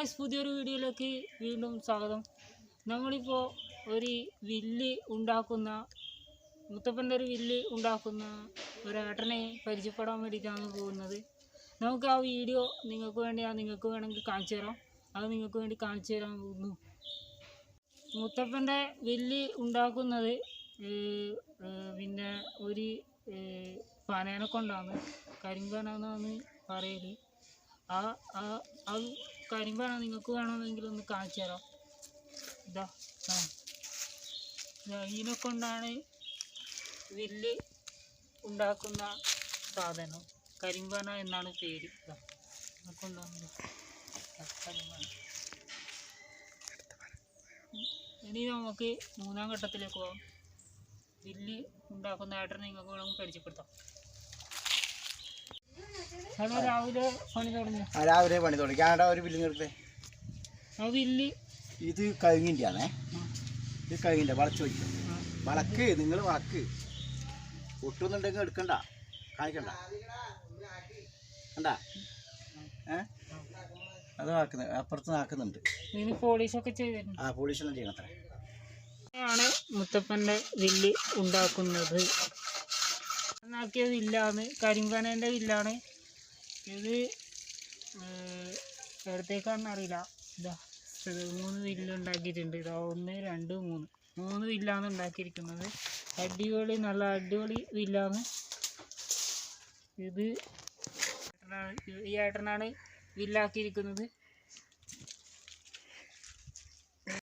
പുതിയൊരു വീഡിയോയിലേക്ക് വീണ്ടും സ്വാഗതം. ഞങ്ങളിപ്പോൾ ഒരു വില്ല് ഉണ്ടാക്കുന്ന മുത്തപ്പന്റെ ഒരു വില്ല് ഉണ്ടാക്കുന്ന ഒരേട്ടനെ പരിചയപ്പെടാൻ വേണ്ടിയിട്ടാണ് പോകുന്നത്. നമുക്ക് ആ വീഡിയോ നിങ്ങൾക്ക് വേണ്ടി ആ നിങ്ങൾക്ക് വേണമെങ്കിൽ കാണിച്ചു തരാം. അത് നിങ്ങൾക്ക് വേണ്ടി കാണിച്ചു തരാൻ പോകുന്നു. മുത്തപ്പന്റെ വില്ല് ഉണ്ടാക്കുന്നത് പിന്നെ ഒരു പനേനെ കൊണ്ടാണ്. കരിമ്പനാന്നാണ് പറയൽ. ആ ആ ആ കരിമ്പന നിങ്ങൾക്ക് വേണമെങ്കിൽ ഒന്ന് കാണിച്ചു തരാം. ഇതാ ആ. ഇതാ ഇതിനെ കൊണ്ടാണ് വില്ല് ഉണ്ടാക്കുന്ന സാധനം. കരിമ്പന എന്നാണ് പേര്. ഇനി നമുക്ക് മൂന്നാം ഘട്ടത്തിലേക്ക് പോകാം. വില്ല് ഉണ്ടാക്കുന്ന ഏട്ടനെ നിങ്ങൾക്ക് വേണമെങ്കിൽ പരിചയപ്പെടുത്താം. രാവിലെ പണി തുടങ്ങി. ആ രാവിലെ പണി തുടങ്ങി. ആടെ ഒരു ബില്ലിങ് എടുത്തേ ആ ബില്ല്. ഇത് കഴുങ്ങിന്റെ ആണേ ഇത് കഴുങ്ങിന്റെ വളച്ച് വയ്ക്കും വളക്ക് നിങ്ങൾ വളക്ക്. ഒട്ടുന്നുണ്ടെങ്കിൽ എടുക്കണ്ട. കാണിക്കണ്ട. കണ്ട? ഏ? അത് ആക്കുന്നത് അപ്പുറത്ത് ആക്കുന്നുണ്ട് പോളീഷൊക്കെ ചെയ്തിരുന്നു ആ ചെയ്യണത്രേ ആണ് മുത്തപ്പന്റെ വില്ല് ഉണ്ടാക്കുന്നത്. ഉണ്ടാക്കിയ വില്ലാണ് കരിമ്പനേന്റെ വില്ലാണ്. ഇത് എവിടത്തേക്കാണെന്ന് അറിയില്ല. ഇതാ മൂന്ന് വില്ല് ഉണ്ടാക്കിയിട്ടുണ്ട് ഇതാ ഒന്ന് രണ്ട് മൂന്ന്. മൂന്ന് വില്ലാണ് ഉണ്ടാക്കിയിരിക്കുന്നത്. അടിപൊളി നല്ല അടിപൊളി വില്ലാണ്. ഇത് ഈ ഏട്ടനാണ് വില്ലാക്കിയിരിക്കുന്നത്.